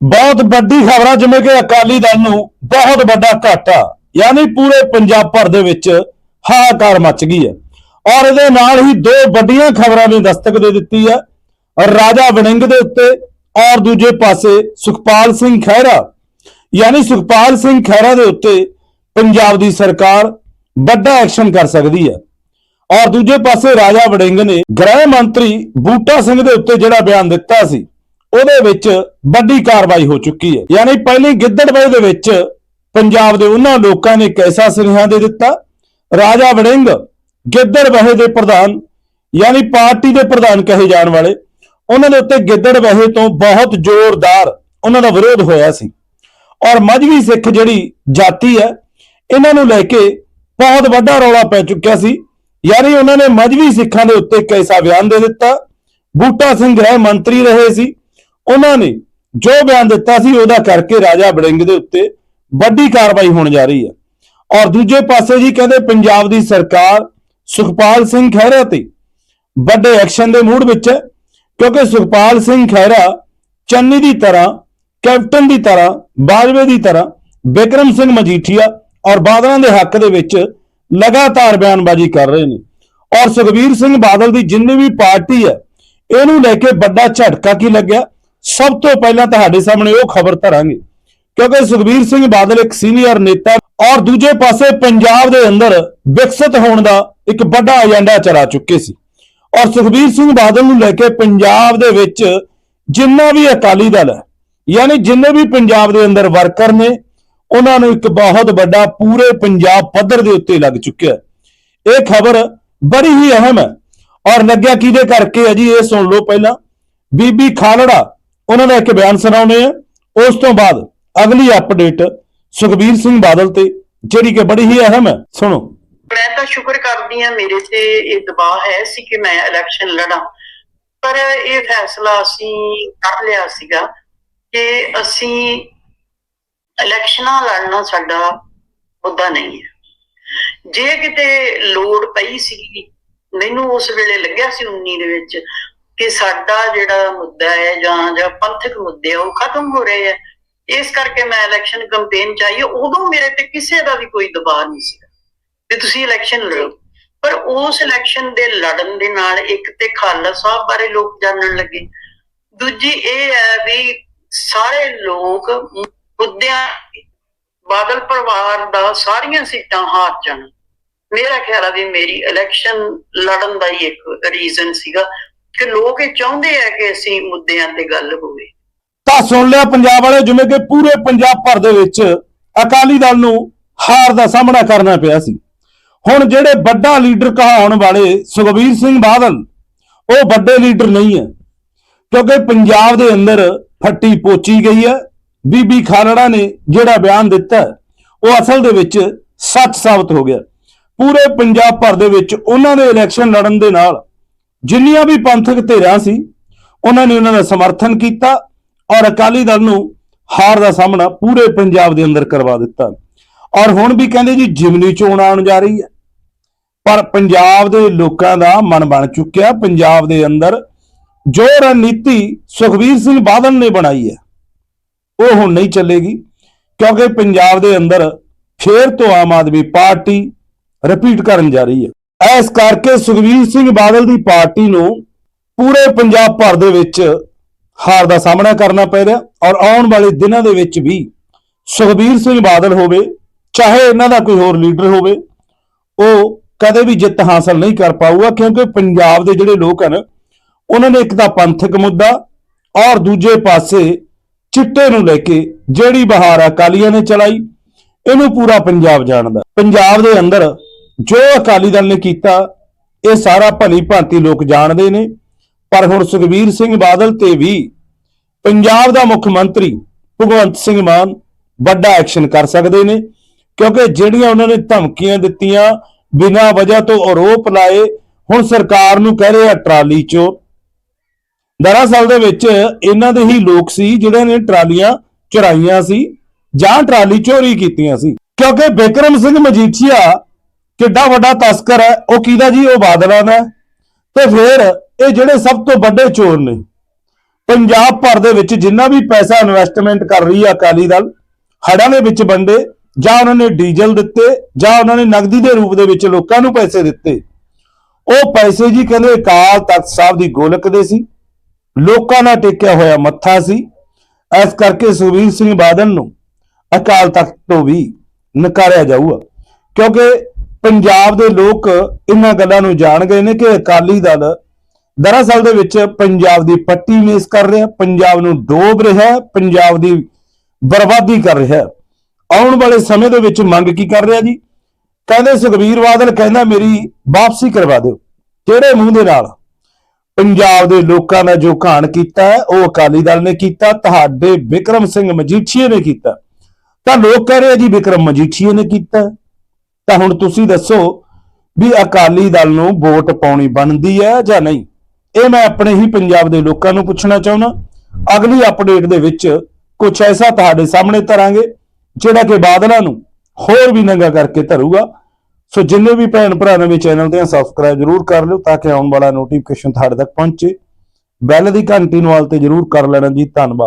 ਬਹੁਤ ਵੱਡੀ ਖਬਰਾਂ, ਜਿਵੇਂ ਕਿ ਅਕਾਲੀ ਦਲ ਨੂੰ ਬਹੁਤ ਵੱਡਾ ਘਾਟਾ, ਯਾਨੀ ਪੂਰੇ ਪੰਜਾਬ ਭਰ ਦੇ ਵਿੱਚ ਹਾਹਾਕਾਰ ਮਚ ਗਈ ਹੈ। ਔਰ ਇਹਦੇ ਨਾਲ ਹੀ ਦੋ ਵੱਡੀਆਂ ਖਬਰਾਂ ਨੇ ਦਸਤਕ ਦੇ ਦਿੱਤੀ ਹੈ। ਰਾਜਾ ਵੜਿੰਗ ਦੇ ਉੱਤੇ ਔਰ ਦੂਜੇ ਪਾਸੇ ਸੁਖਪਾਲ ਸਿੰਘ ਖਹਿਰਾ। ਯਾਨੀ ਸੁਖਪਾਲ ਸਿੰਘ ਖਹਿਰਾ ਦੇ ਉੱਤੇ ਪੰਜਾਬ ਦੀ ਸਰਕਾਰ ਵੱਡਾ ਐਕਸ਼ਨ ਕਰ ਸਕਦੀ ਹੈ। ਔਰ ਦੂਜੇ ਪਾਸੇ ਰਾਜਾ ਵੜਿੰਗ ਨੇ ਗ੍ਰਹਿ ਮੰਤਰੀ ਬੂਟਾ ਸਿੰਘ ਦੇ ਉੱਤੇ ਜਿਹੜਾ ਬਿਆਨ ਦਿੱਤਾ ਸੀ ਉਹਦੇ ਵਿੱਚ ਵੱਡੀ ਕਾਰਵਾਈ ਹੋ ਚੁੱਕੀ ਹੈ। ਯਾਨੀ ਪਹਿਲੀ ਗਿੱਦੜਬਾਈ ਦੇ ਵਿੱਚ ਪੰਜਾਬ ਦੇ ਉਹਨਾਂ ਲੋਕਾਂ ਨੇ ਕੈਸਾ ਸੁਨੇਹਾ ਦੇ ਦਿੱਤਾ? ਰਾਜਾ ਵੜਿੰਗ ਗਿੱਦੜਬਾਹੇ ਦੇ ਪ੍ਰਧਾਨ, ਯਾਨੀ ਪਾਰਟੀ ਦੇ ਪ੍ਰਧਾਨ ਕਹੇ ਜਾਣ ਵਾਲੇ, ਉਹਨਾਂ ਦੇ ਉੱਤੇ ਗਿੱਦੜਬਾਹੇ ਤੋਂ ਬਹੁਤ ਜ਼ੋਰਦਾਰ ਉਹਨਾਂ ਦਾ ਵਿਰੋਧ ਹੋਇਆ ਸੀ। ਔਰ ਮਜਬੀ ਸਿੱਖ ਜਿਹੜੀ ਜਾਤੀ ਹੈ, ਇਹਨਾਂ ਨੂੰ ਲੈ ਕੇ ਬਹੁਤ ਵੱਡਾ ਰੌਲਾ ਪੈ ਚੁੱਕਿਆ ਸੀ। ਯਾਨੀ ਉਹਨਾਂ ਨੇ ਮਜਬੀ ਸਿੱਖਾਂ ਦੇ ਉੱਤੇ ਕੈਸਾ ਬਿਆਨ ਦੇ ਦਿੱਤਾ? ਬੂਟਾ ਸਿੰਘ ਗ੍ਰਹਿ ਮੰਤਰੀ ਰਹੇ ਸੀ। ਉਹਨਾਂ ਨੇ ਜੋ ਬਿਆਨ ਦਿੱਤਾ ਸੀ ਉਹਦਾ ਕਰਕੇ ਰਾਜਾ ਬੜਿੰਗ ਦੇ ਉੱਤੇ ਵੱਡੀ ਕਾਰਵਾਈ ਹੋਣ ਜਾ ਰਹੀ ਹੈ। ਔਰ ਦੂਜੇ ਪਾਸੇ ਜੀ ਕਹਿੰਦੇ ਪੰਜਾਬ ਦੀ ਸਰਕਾਰ ਸੁਖਪਾਲ ਸਿੰਘ ਖਹਿਰਾ ਤੇ ਵੱਡੇ ਐਕਸ਼ਨ ਦੇ ਮੂਡ ਵਿੱਚ ਹੈ, ਕਿਉਂਕਿ ਸੁਖਪਾਲ ਸਿੰਘ ਖਹਿਰਾ ਚੰਨੀ ਦੀ ਤਰ੍ਹਾਂ, ਕੈਪਟਨ ਦੀ ਤਰ੍ਹਾਂ, ਬਾਜਵੇ ਦੀ ਤਰ੍ਹਾਂ ਬਿਕਰਮ ਸਿੰਘ ਮਜੀਠੀਆ ਔਰ ਬਾਦਲਾਂ ਦੇ ਹੱਕ ਦੇ ਵਿੱਚ ਲਗਾਤਾਰ ਬਿਆਨਬਾਜ਼ੀ ਕਰ ਰਹੇ ਨੇ। ਔਰ ਸੁਖਬੀਰ ਸਿੰਘ ਬਾਦਲ ਦੀ ਜਿੰਨੀ ਵੀ ਪਾਰਟੀ ਹੈ, ਇਹਨੂੰ ਲੈ ਕੇ ਵੱਡਾ ਝਟਕਾ ਕੀ ਲੱਗਿਆ? ਸਭ ਤੋਂ ਪਹਿਲਾਂ ਤੁਹਾਡੇ ਸਾਹਮਣੇ ਉਹ ਖਬਰ ਧਰਾਂਗੇ। ਕਿਉਂਕਿ ਸੁਖਬੀਰ ਸਿੰਘ ਬਾਦਲ ਇੱਕ ਸੀਨੀਅਰ ਨੇਤਾ ਔਰ ਦੂਜੇ ਪਾਸੇ ਪੰਜਾਬ ਦੇ ਅੰਦਰ ਵਿਕਸਿਤ ਹੋਣ ਦਾ ਇੱਕ ਵੱਡਾ ਏਜੰਡਾ ਚਲਾ ਚੁੱਕੇ ਸੀ। ਔਰ ਸੁਖਬੀਰ ਸਿੰਘ ਬਾਦਲ ਨੂੰ ਲੈ ਕੇ ਪੰਜਾਬ ਦੇ ਵਿੱਚ ਜਿੰਨਾ ਵੀ ਅਕਾਲੀ ਦਲ ਹੈ, ਯਾਨੀ ਜਿੰਨੇ ਵੀ ਪੰਜਾਬ ਦੇ ਅੰਦਰ ਵਰਕਰ ਨੇ, ਉਹਨਾਂ ਨੂੰ ਇੱਕ ਬਹੁਤ ਵੱਡਾ ਪੂਰੇ ਪੰਜਾਬ ਪੱਧਰ ਦੇ ਉੱਤੇ ਲੱਗ ਚੁੱਕਿਆ ਇਹ ਖਬਰ ਬੜੀ ਹੀ ਅਹਿਮ ਹੈ। ਔਰ ਲੱਗਿਆ ਕਿਹਦੇ ਕਰਕੇ ਹੈ ਜੀ? ਇਹ ਸੁਣ ਲਓ ਪਹਿਲਾਂ। ਬੀਬੀ ਖਾਲੜਾ ਉਹਨਾਂ ਦਾ ਇੱਕ ਬਿਆਨ ਸੁਣਾਉਣੇ ਆ। ਉਸ ਤੋਂ ਬਾਅਦ ਅਗਲੀ ਅਪਡੇਟ ਸੁਖਬੀਰ ਸਿੰਘ ਬਾਦਲ ਤੇ, ਜਿਹੜੀ ਕਿ ਬੜੀ ਹੀ ਅਹਿਮ ਹੈ। ਸੁਣੋ। ਮੈਂ ਤਾਂ ਸ਼ੁਕਰ ਕਰਦੀ ਹਾਂ ਮੇਰੇ ਤੇ ਇਹ ਦਬਾਅ ਹੈ ਸੀ ਕਿ ਮੈਂ ਇਲੈਕਸ਼ਨ ਲੜਾਂ। ਪਰ ਇਹ ਫੈਸਲਾ ਅਸੀਂ ਕਰ ਲਿਆ ਸੀਗਾ ਕਿ ਅਸੀਂ ਇਲੈਕਸ਼ਨਾਂ ਲੜਨਾ ਸਾਡਾ ਮੁੱਦਾ ਨਹੀਂ ਹੈ। ਜੇ ਕਿਤੇ ਲੋੜ ਪਈ ਸੀ ਮੈਨੂੰ ਉਸ ਵੇਲੇ ਲੱਗਿਆ ਸੀ 19 ਦੇ ਵਿੱਚ। ਕਿ ਸਾਡਾ ਜਿਹੜਾ ਮੁੱਦਾ ਹੈ ਜਾਂ ਜਾਂ ਪੰਥਕ ਮੁੱਦੇ ਆ, ਉਹ ਖਤਮ ਹੋ ਰਹੇ ਹੈ ਇਸ ਕਰਕੇ ਮੈਂ ਇਲੈਕਸ਼ਨ ਕੈਂਪੇਨ ਚਾਹੀਏ ਉਦੋਂ ਮੇਰੇ ਤੇ ਕਿਸੇ ਦਾ ਵੀ ਕੋਈ ਦਬਾਅ ਨਹੀਂ ਸੀ। ਵੀ ਤੁਸੀਂ ਇਲੈਕਸ਼ਨ ਲੜੋ। ਪਰ ਉਸ ਇਲੈਕਸ਼ਨ ਦੇ ਲੜਨ ਦੇ ਨਾਲ ਇੱਕ ਤੇ ਖਾਲਸਾ ਸਾਹਿਬ ਬਾਰੇ ਲੋਕ ਜਾਣਨ ਲੱਗੇ। ਦੂਜੀ ਇਹ ਹੈ ਵੀ ਸਾਰੇ ਲੋਕ ਮੁੱਦਿਆਂ, ਬਾਦਲ ਪਰਿਵਾਰ ਦਾ ਸਾਰੀਆਂ ਸੀਟਾਂ ਹਾਰ ਜਾਣ। ਮੇਰਾ ਖਿਆਲ ਆ ਵੀ ਮੇਰੀ ਇਲੈਕਸ਼ਨ ਲੜਨ ਦਾ ਹੀ ਇੱਕ ਰੀਜ਼ਨ ਸੀਗਾ। ਕਿ ਲੋਕ ਇਹ ਚਾਹੁੰਦੇ ਆ ਕਿ ਅਸੀਂ ਮੁੱਦਿਆਂ ਤੇ ਗੱਲ ਹੋਵੇ। ਤਾਂ ਸੁਣ ਲਿਆ ਪੰਜਾਬ ਵਾਲੇ ਜਿਵੇਂ ਕਿ ਪੂਰੇ ਪੰਜਾਬ ਭਰ ਦੇ ਵਿੱਚ ਅਕਾਲੀ ਦਲ ਨੂੰ ਹਾਰ ਦਾ ਸਾਹਮਣਾ ਕਰਨਾ ਪਿਆ ਸੀ। ਹੁਣ ਜਿਹੜੇ ਵੱਡਾ ਲੀਡਰ ਕਹਾਉਣ ਵਾਲੇ ਸੁਖਬੀਰ ਸਿੰਘ ਬਾਦਲ, ਉਹ ਵੱਡੇ ਲੀਡਰ ਨਹੀਂ ਹੈ। ਕਿਉਂਕਿ ਪੰਜਾਬ ਦੇ ਅੰਦਰ ਫੱਟੀ ਪੋਚੀ ਗਈ ਹੈ। ਬੀਬੀ ਖਾਲੜਾ ਨੇ ਜਿਹੜਾ ਬਿਆਨ ਦਿੱਤਾ, ਉਹ ਅਸਲ ਦੇ ਵਿੱਚ ਸੱਚ ਸਾਬਤ ਹੋ ਗਿਆ। ਪੂਰੇ ਪੰਜਾਬ ਭਰ ਦੇ ਵਿੱਚ ਉਹਨਾਂ ਦੇ ਇਲੈਕਸ਼ਨ ਲੜਨ ਦੇ ਨਾਲ ਜਿੰਨੀਆਂ ਵੀ ਪੰਥਕ ਧਿਰਾਂ ਸੀ, ਉਹਨਾਂ ਨੇ ਉਹਨਾਂ ਦਾ ਸਮਰਥਨ ਕੀਤਾ ਔਰ ਅਕਾਲੀ ਦਲ ਨੂੰ ਹਾਰ ਦਾ ਸਾਹਮਣਾ ਪੂਰੇ ਪੰਜਾਬ ਦੇ ਅੰਦਰ ਕਰਵਾ ਦਿੱਤਾ। ਔਰ ਹੁਣ ਵੀ ਕਹਿੰਦੇ ਜੀ ਜਿਮਨੀ ਚੋਣ ਆਉਣ ਜਾ ਰਹੀ ਹੈ। ਪਰ ਪੰਜਾਬ ਦੇ ਲੋਕਾਂ ਦਾ ਮਨ ਬਣ ਚੁੱਕਿਆ। ਪੰਜਾਬ ਦੇ ਅੰਦਰ ਜੋ ਰਣਨੀਤੀ ਸੁਖਬੀਰ ਸਿੰਘ ਬਾਦਲ ਨੇ ਬਣਾਈ ਹੈ, ਉਹ ਹੁਣ ਨਹੀਂ ਚੱਲੇਗੀ। ਕਿਉਂਕਿ ਪੰਜਾਬ ਦੇ ਅੰਦਰ ਫੇਰ ਤੋਂ ਆਮ ਆਦਮੀ ਪਾਰਟੀ ਰਿਪੀਟ ਕਰਨ ਜਾ ਰਹੀ ਹੈ। ਇਸ ਕਰਕੇ ਸੁਖਬੀਰ ਸਿੰਘ ਬਾਦਲ ਦੀ ਪਾਰਟੀ ਨੂੰ ਪੂਰੇ ਪੰਜਾਬ ਭਰ ਦੇ ਵਿੱਚ ਹਾਰ ਦਾ ਸਾਹਮਣਾ ਕਰਨਾ ਪੈ ਰਿਹਾ ਔਰ ਆਉਣ ਵਾਲੇ ਦਿਨਾਂ ਦੇ ਵਿੱਚ ਵੀ ਸੁਖਬੀਰ ਸਿੰਘ ਬਾਦਲ ਹੋਵੇ, ਚਾਹੇ ਇਹਨਾਂ ਦਾ ਕੋਈ ਹੋਰ ਲੀਡਰ ਹੋਵੇ, ਉਹ ਕਦੇ ਵੀ ਜਿੱਤ ਹਾਸਲ ਨਹੀਂ ਕਰ ਪਾਊਗਾ ਕਿਉਂਕਿ ਪੰਜਾਬ ਦੇ ਜਿਹੜੇ ਲੋਕ ਹਨ, ਉਹਨਾਂ ਨੇ ਇੱਕ ਤਾਂ ਪੰਥਕ ਮੁੱਦਾ ਔਰ ਦੂਜੇ ਪਾਸੇ ਚਿੱਟੇ ਨੂੰ ਲੈ ਕੇ ਜਿਹੜੀ ਬਹਾਰ ਅਕਾਲੀਆਂ ਨੇ ਚਲਾਈ, ਇਹਨੂੰ ਪੂਰਾ ਪੰਜਾਬ ਜਾਣਦਾ। ਪੰਜਾਬ ਦੇ ਅੰਦਰ ਜੋ ਅਕਾਲੀ ਦਲ ਨੇ ਕੀਤਾ, ਇਹ ਸਾਰਾ ਭਲੀ ਭਾਂਤੀ ਲੋਕ ਜਾਣਦੇ ਨੇ। ਪਰ ਹੁਣ ਸੁਖਬੀਰ ਸਿੰਘ ਬਾਦਲ ਤੇ ਵੀ ਪੰਜਾਬ ਦਾ ਮੁੱਖ ਮੰਤਰੀ ਭਗਵੰਤ ਸਿੰਘ ਮਾਨ ਵੱਡਾ ਐਕਸ਼ਨ ਕਰ ਸਕਦੇ ਨੇ, ਕਿਉਂਕਿ ਜਿਹੜੀਆਂ ਉਹਨਾਂ ਨੇ ਧਮਕੀਆਂ ਦਿੱਤੀਆਂ, ਬਿਨਾਂ ਵਜ੍ਹਾ ਤੋਂ ਆਰੋਪ ਲਾਏ, ਹੁਣ ਸਰਕਾਰ ਨੂੰ ਕਹਿ ਰਹੇ ਆ ਟਰਾਲੀ ਚੋਰ। ਦਰਅਸਲ ਦੇ ਵਿੱਚ ਇਹਨਾਂ ਦੇ ਹੀ ਲੋਕ ਸੀ ਜਿਹੜਿਆਂ ਨੇ ਟਰਾਲੀਆਂ ਚੁਰਾਈਆਂ ਸੀ ਜਾਂ ਟਰਾਲੀ ਚੋਰੀ ਕੀਤੀਆਂ ਸੀ। ਕਿਉਂਕਿ ਬਿਕਰਮ ਸਿੰਘ ਮਜੀਠੀਆ ਕਿੱਡਾ ਵੱਡਾ ਤਸਕਰ ਹੈ, ਉਹ ਕਿਹਦਾ ਜੀ? ਉਹ ਬਾਦਲਾਂ ਦਾ ਤੇ ਫਿਰ ਇਹ ਜਿਹੜੇ ਸਭ ਤੋਂ ਵੱਡੇ ਚੋਰ ਨੇ, ਪੰਜਾਬ ਭਰ ਦੇ ਵਿੱਚ ਜਿੰਨਾ ਵੀ ਪੈਸਾ ਇਨਵੈਸਟਮੈਂਟ ਕਰ ਰਹੀ ਹੈ ਅਕਾਲੀ ਦਲ ਹੜਾਂ ਦੇ ਵਿੱਚ ਵੰਡੇ, ਜਾਂ ਉਹਨਾਂ ਨੇ ਡੀਜ਼ਲ ਦਿੱਤੇ, ਜਾਂ ਉਹਨਾਂ ਨੇ ਨਗਦੀ ਦੇ ਰੂਪ ਦੇ ਵਿੱਚ ਲੋਕਾਂ ਨੂੰ ਪੈਸੇ ਦਿੱਤੇ। ਉਹ ਪੈਸੇ ਜੀ ਕਹਿੰਦੇ ਅਕਾਲ ਤਖਤ ਸਾਹਿਬ ਦੀ ਗੋਲਕ ਦੇ ਸੀ। ਲੋਕਾਂ ਨਾਲ ਟੇਕਿਆ ਹੋਇਆ ਮੱਥਾ ਸੀ। ਇਸ ਕਰਕੇ ਸੁਖਬੀਰ ਸਿੰਘ ਬਾਦਲ ਨੂੰ ਅਕਾਲ ਤਖਤ ਤੋਂ ਵੀ ਨਕਾਰਿਆ ਜਾਊਗਾ। ਕਿਉਂਕਿ ਪੰਜਾਬ ਦੇ ਲੋਕ ਇਹਨਾਂ ਗੱਲਾਂ ਨੂੰ ਜਾਣ ਗਏ ਨੇ ਕਿ ਅਕਾਲੀ ਦਲ ਦਰਅਸਲ ਦੇ ਵਿੱਚ ਪੰਜਾਬ ਦੀ ਪੱਟੀ ਮੇਸ ਕਰ ਰਿਹਾ ਪੰਜਾਬ ਨੂੰ ਡੋਬ ਰਿਹਾ ਪੰਜਾਬ ਦੀ ਬਰਬਾਦੀ ਕਰ ਰਿਹਾ ਆਉਣ ਵਾਲੇ ਸਮੇਂ ਦੇ ਵਿੱਚ ਮੰਗ ਕੀ ਕਰ ਰਿਹਾ ਜੀ? ਕਹਿੰਦੇ ਸੁਖਬੀਰ ਬਾਦਲ ਕਹਿੰਦਾ ਮੇਰੀ ਵਾਪਸੀ ਕਰਵਾ ਦਿਓ। ਕਿਹੜੇ ਮੂੰਹ ਦੇ ਨਾਲ? ਪੰਜਾਬ ਦੇ ਲੋਕਾਂ ਦਾ ਜੋ ਘਾਣ ਕੀਤਾ ਹੈ, ਉਹ ਅਕਾਲੀ ਦਲ ਨੇ ਕੀਤਾ ਤੁਹਾਡੇ ਵਿਕਰਮ ਸਿੰਘ ਮਜੀਠੀਏ ਨੇ ਕੀਤਾ। ਤਾਂ ਲੋਕ ਕਹਿ ਰਹੇ ਆ ਜੀ ਵਿਕਰਮ ਮਜੀਠੀਏ ਨੇ ਕੀਤਾ। ਤਾਂ ਹੁਣ ਤੁਸੀਂ ਦੱਸੋ ਵੀ ਅਕਾਲੀ ਦਲ ਨੂੰ ਵੋਟ ਪਾਉਣੀ ਬਣਦੀ ਹੈ ਜਾਂ ਨਹੀਂ? ਇਹ ਮੈਂ ਆਪਣੇ ਹੀ ਪੰਜਾਬ ਦੇ ਲੋਕਾਂ ਨੂੰ ਪੁੱਛਣਾ ਚਾਹੁੰਦਾ। ਅਗਲੀ ਅਪਡੇਟ ਦੇ ਵਿੱਚ ਕੁਝ ਐਸਾ ਤੁਹਾਡੇ ਸਾਹਮਣੇ ਧਰਾਂਗੇ, ਜਿਹੜਾ ਕਿ ਬਾਦਲਾਂ ਨੂੰ ਹੋਰ ਵੀ ਨੰਗਾ ਕਰਕੇ ਧਰੂਗਾ। ਸੋ ਜਿੰਨੇ ਵੀ ਭੈਣ ਭਰਾ ਨਵੇਂ ਚੈਨਲ ਤੇ ਸਬਸਕ੍ਰਾਈਬ ਜਰੂਰ ਕਰ ਲਿਓ ਤਾਂ ਕਿ ਆਉਣ ਵਾਲਾ ਨੋਟੀਫਿਕੇਸ਼ਨ ਤੁਹਾਡੇ ਤੱਕ ਪਹੁੰਚੇ। ਬੈਲ ਦੀ ਘੰਟੀ ਨੂੰ ਵਾਲ ਤੇ ਜਰੂਰ ਕਰ ਲੈਣਾ ਜੀ। ਧੰਨਵਾਦ।